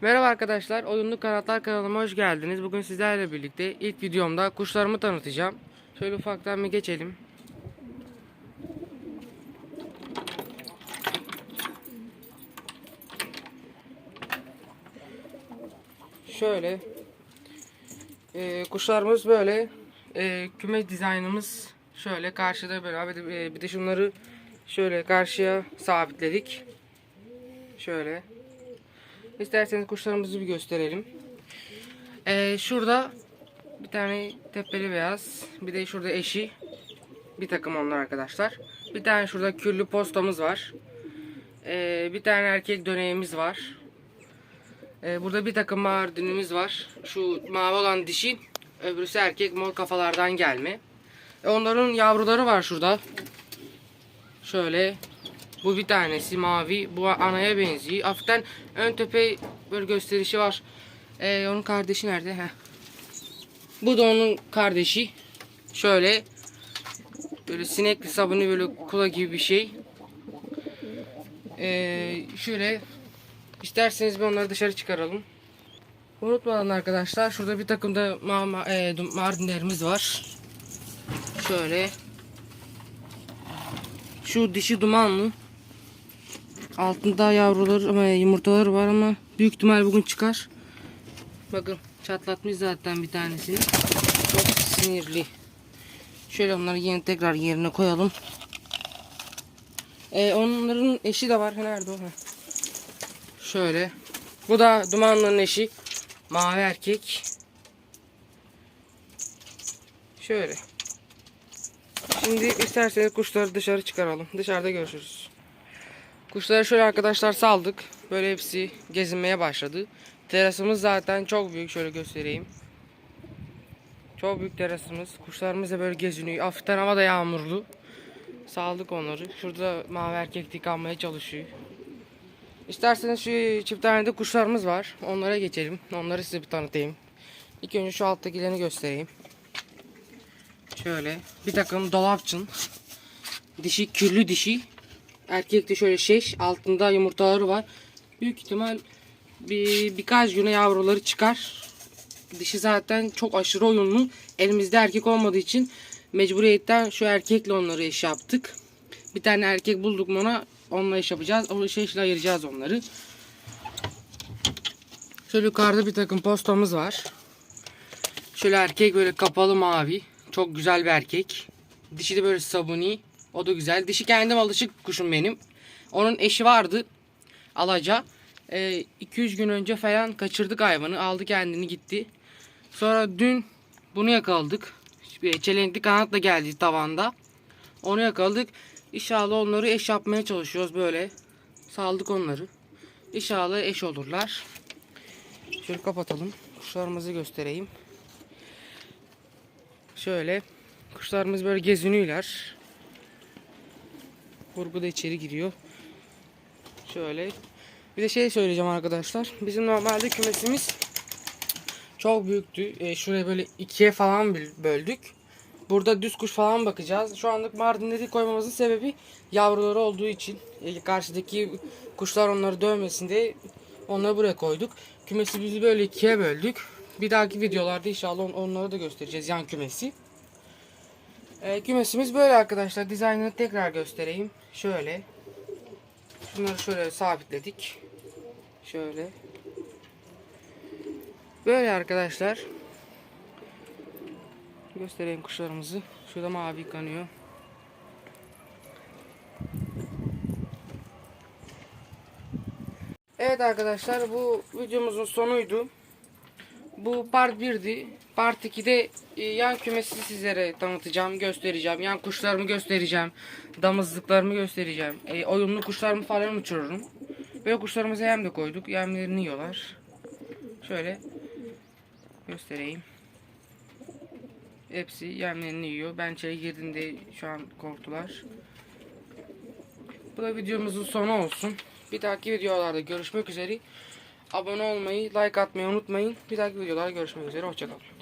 Merhaba arkadaşlar, Oyunlu Kanatlar kanalıma hoş geldiniz. Bugün sizlerle birlikte ilk videomda kuşlarımı tanıtacağım. Şöyle ufaktan bir geçelim. Şöyle e, kuşlarımız böyle e, küme dizaynımız şöyle karşıda böyle abi de- bir de şunları şöyle karşıya sabitledik. Şöyle. İsterseniz kuşlarımızı bir gösterelim. Ee, şurada bir tane tepeli beyaz. Bir de şurada eşi. Bir takım onlar arkadaşlar. Bir tane şurada küllü postamız var. Ee, bir tane erkek döneğimiz var. Ee, burada bir takım mardinimiz var. Şu mavi olan dişi. Öbürüsü erkek mor kafalardan gelme. E, onların yavruları var şurada. Şöyle bu bir tanesi mavi. Bu anaya benziyor. Hafiften ön tepe böyle gösterişi var. Ee, onun kardeşi nerede? Heh. Bu da onun kardeşi. Şöyle böyle sinekli sabunu böyle kula gibi bir şey. Ee, şöyle isterseniz bir onları dışarı çıkaralım. Unutmadan arkadaşlar şurada bir takım da ma ma e, mardinlerimiz var. Şöyle. Şu dişi dumanlı. Altında yavruları ama yumurtaları var ama büyük ihtimal bugün çıkar. Bakın çatlatmış zaten bir tanesini. Çok sinirli. Şöyle onları yeni tekrar yerine koyalım. Ee, onların eşi de var. Nerede o? Heh. Şöyle. Bu da dumanlının eşi. Mavi erkek. Şöyle. Şimdi isterseniz kuşları dışarı çıkaralım. Dışarıda görüşürüz. Kuşları şöyle arkadaşlar saldık. Böyle hepsi gezinmeye başladı. Terasımız zaten çok büyük. Şöyle göstereyim. Çok büyük terasımız. Kuşlarımız da böyle geziniyor. Hafiften hava da yağmurlu. Saldık onları. Şurada mavi erkek tıkanmaya çalışıyor. İsterseniz şu çift tane de kuşlarımız var. Onlara geçelim. Onları size bir tanıtayım. İlk önce şu alttakilerini göstereyim. Şöyle bir takım dolapçın. Dişi küllü dişi. Erkek de şöyle şeş. Altında yumurtaları var. Büyük ihtimal bir, birkaç güne yavruları çıkar. Dişi zaten çok aşırı oyunlu. Elimizde erkek olmadığı için mecburiyetten şu erkekle onları eş yaptık. Bir tane erkek bulduk ona onunla eş yapacağız. O eşle ayıracağız onları. Şöyle yukarıda bir takım postamız var. Şöyle erkek böyle kapalı mavi. Çok güzel bir erkek. Dişi de böyle sabuni. O da güzel. Dişi kendim alışık kuşum benim. Onun eşi vardı. Alaca. 200 gün önce falan kaçırdık hayvanı. Aldı kendini gitti. Sonra dün bunu yakaladık. Bir Çelenkli kanatla geldi tavanda. Onu yakaladık. İnşallah onları eş yapmaya çalışıyoruz böyle. Saldık onları. İnşallah eş olurlar. Şöyle kapatalım. Kuşlarımızı göstereyim. Şöyle kuşlarımız böyle geziniyorlar. Kurgu da içeri giriyor. Şöyle. Bir de şey söyleyeceğim arkadaşlar. Bizim normalde kümesimiz çok büyüktü. E, şuraya böyle ikiye falan böldük. Burada düz kuş falan bakacağız. Şu anlık Mardinleri koymamızın sebebi yavruları olduğu için. E, karşıdaki kuşlar onları dövmesin diye onları buraya koyduk. Kümesi bizi böyle ikiye böldük. Bir dahaki videolarda inşallah on- onları da göstereceğiz yan kümesi. E, kümesimiz böyle arkadaşlar. Dizaynını tekrar göstereyim. Şöyle. Şunları şöyle sabitledik. Şöyle. Böyle arkadaşlar. Göstereyim kuşlarımızı. Şurada mavi yıkanıyor. Evet arkadaşlar bu videomuzun sonuydu. Bu part 1'di. Part 2'de e, yan kümesi sizlere tanıtacağım, göstereceğim. Yan kuşlarımı göstereceğim. Damızlıklarımı göstereceğim. E, oyunlu kuşlarımı falan uçururum. Böyle kuşlarımıza yem de koyduk. Yemlerini yiyorlar. Şöyle göstereyim. Hepsi yemlerini yiyor. Ben içeri girdiğimde şu an korktular. Bu da videomuzun sonu olsun. Bir dahaki videolarda görüşmek üzere. Abone olmayı, like atmayı unutmayın. Bir dahaki videolarda görüşmek üzere. Hoşçakalın.